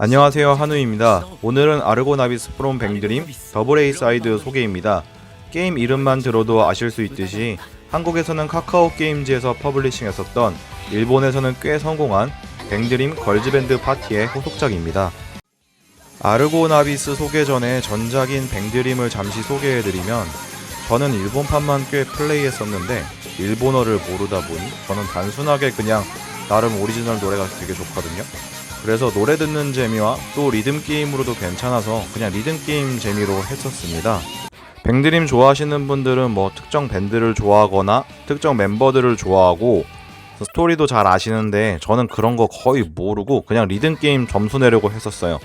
안녕하세요 한우입니다. 오늘은 아르고나비스 프롬 뱅드림 더블 A 사이드 소개입니다. 게임 이름만 들어도 아실 수 있듯이 한국에서는 카카오 게임즈에서 퍼블리싱했었던 일본에서는 꽤 성공한 뱅드림 걸즈밴드 파티의 후속작입니다. 아르고나비스 소개 전에 전작인 뱅드림을 잠시 소개해드리면 저는 일본판만 꽤 플레이했었는데 일본어를 모르다 보니 저는 단순하게 그냥 나름 오리지널 노래가 되게 좋거든요. 그래서 노래 듣는 재미와 또 리듬 게임으로도 괜찮아서 그냥 리듬 게임 재미로 했었습니다. 뱅드림 좋아하시는 분들은 뭐 특정 밴드를 좋아하거나 특정 멤버들을 좋아하고 스토리도 잘 아시는데 저는 그런 거 거의 모르고 그냥 리듬 게임 점수 내려고 했었어요.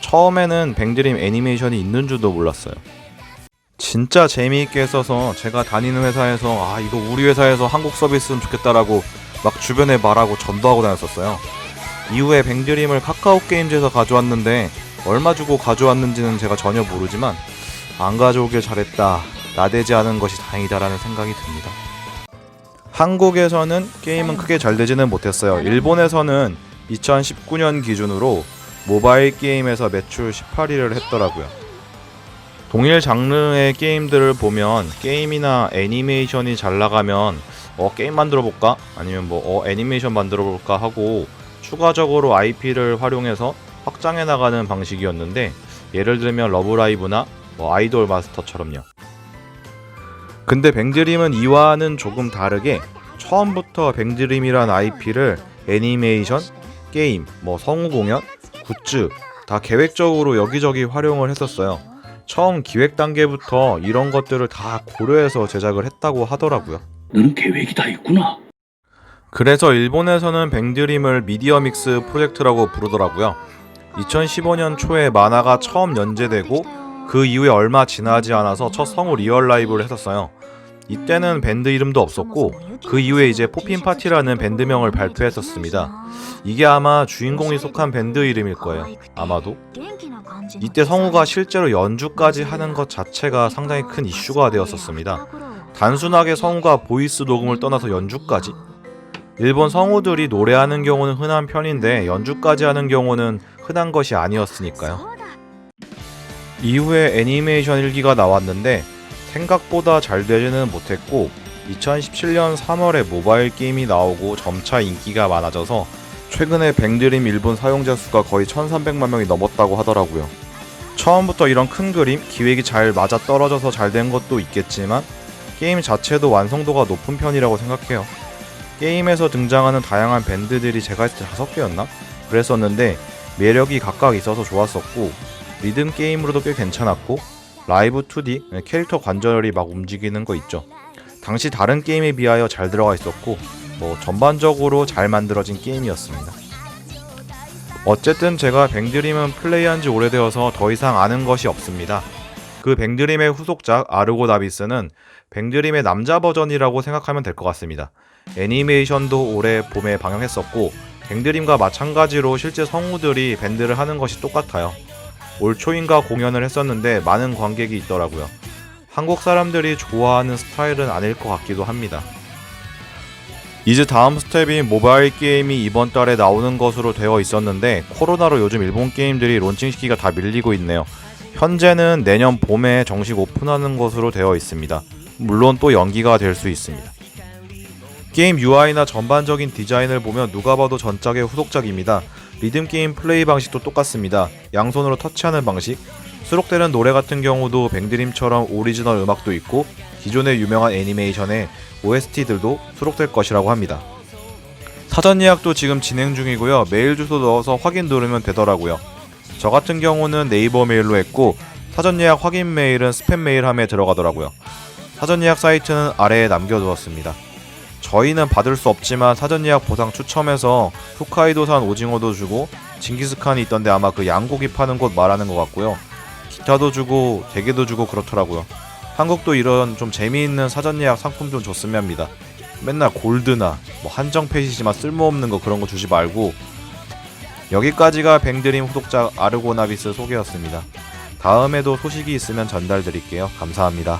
처음에는 뱅드림 애니메이션이 있는 줄도 몰랐어요. 진짜 재미있게 했어서 제가 다니는 회사에서 아 이거 우리 회사에서 한국 서비스는 좋겠다라고 막 주변에 말하고 전도하고 다녔었어요. 이후에 뱅드림을 카카오 게임즈에서 가져왔는데 얼마 주고 가져왔는지는 제가 전혀 모르지만 안 가져오길 잘했다. 나대지 않은 것이 다행이다라는 생각이 듭니다. 한국에서는 게임은 크게 잘 되지는 못했어요. 일본에서는 2019년 기준으로 모바일 게임에서 매출 18위를 했더라고요. 동일 장르의 게임들을 보면 게임이나 애니메이션이 잘 나가면 어 게임 만들어 볼까 아니면 뭐 어 애니메이션 만들어 볼까 하고 추가적으로 IP를 활용해서 확장해 나가는 방식이었는데 예를 들면 러브라이브나 뭐 아이돌 마스터처럼요. 근데 뱅드림은 이와는 조금 다르게 처음부터 뱅드림이란 IP를 애니메이션, 게임, 뭐 성우 공연, 굿즈 다 계획적으로 여기저기 활용을 했었어요. 처음 기획 단계부터 이런 것들을 다 고려해서 제작을 했다고 하더라고요. 너는 계획이 다 있구나. 그래서 일본에서는 뱅드림을 미디어 믹스 프로젝트라고 부르더라고요. 2015년 초에 만화가 처음 연재되고 그 이후에 얼마 지나지 않아서 첫 성우 리얼 라이브를 했었어요. 이때는 밴드 이름도 없었고 그 이후에 이제 포핀 파티라는 밴드명을 발표했었습니다. 이게 아마 주인공이 속한 밴드 이름일 거예요. 아마도. 이때 성우가 실제로 연주까지 하는 것 자체가 상당히 큰 이슈가 되었었습니다. 단순하게 성우가 보이스 녹음을 떠나서 연주까지 일본 성우들이 노래하는 경우는 흔한 편인데 연주까지 하는 경우는 흔한 것이 아니었으니까요. 이후에 애니메이션 일기가 나왔는데 생각보다 잘 되지는 못했고 2017년 3월에 모바일 게임이 나오고 점차 인기가 많아져서 최근에 뱅드림 일본 사용자 수가 거의 1300만 명이 넘었다고 하더라고요. 처음부터 이런 큰 그림, 기획이 잘 맞아 떨어져서 잘 된 것도 있겠지만 게임 자체도 완성도가 높은 편이라고 생각해요. 게임에서 등장하는 다양한 밴드들이 제가 했을 때 다섯 개였나? 그랬었는데 매력이 각각 있어서 좋았었고 리듬 게임으로도 꽤 괜찮았고 라이브 2D 캐릭터 관절이 막 움직이는 거 있죠. 당시 다른 게임에 비하여 잘 들어가 있었고 뭐 전반적으로 잘 만들어진 게임이었습니다. 어쨌든 제가 뱅드림은 플레이한 지 오래되어서 더 이상 아는 것이 없습니다. 그 뱅드림의 후속작 아르고 나비스는 뱅드림의 남자 버전이라고 생각하면 될 것 같습니다. 애니메이션도 올해 봄에 방영했었고 뱅드림과 마찬가지로 실제 성우들이 밴드를 하는 것이 똑같아요. 올 초인가 공연을 했었는데 많은 관객이 있더라고요. 한국 사람들이 좋아하는 스타일은 아닐 것 같기도 합니다. 이제 다음 스텝인 모바일 게임이 이번 달에 나오는 것으로 되어 있었는데 코로나로 요즘 일본 게임들이 론칭 시기가 다 밀리고 있네요. 현재는 내년 봄에 정식 오픈하는 것으로 되어 있습니다. 물론 또 연기가 될 수 있습니다. 게임 UI나 전반적인 디자인을 보면 누가 봐도 전작의 후속작입니다. 리듬 게임 플레이 방식도 똑같습니다. 양손으로 터치하는 방식, 수록되는 노래 같은 경우도 뱅드림처럼 오리지널 음악도 있고 기존의 유명한 애니메이션의 OST들도 수록될 것이라고 합니다. 사전 예약도 지금 진행 중이고요. 메일 주소 넣어서 확인 누르면 되더라고요. 저 같은 경우는 네이버 메일로 했고 사전 예약 확인 메일은 스팸 메일함에 들어가더라고요. 사전 예약 사이트는 아래에 남겨두었습니다. 저희는 받을 수 없지만 사전 예약 보상 추첨해서 홋카이도산 오징어도 주고 징기스칸이 있던데 아마 그 양고기 파는 곳 말하는 것 같고요. 기타도 주고 대게도 주고 그렇더라고요. 한국도 이런 좀 재미있는 사전 예약 상품 좀 줬으면 합니다. 맨날 골드나 뭐 한정 펫이지만 쓸모없는 거 그런 거 주지 말고 여기까지가 뱅드림 후속작 아르고나비스 소개였습니다. 다음에도 소식이 있으면 전달드릴게요. 감사합니다.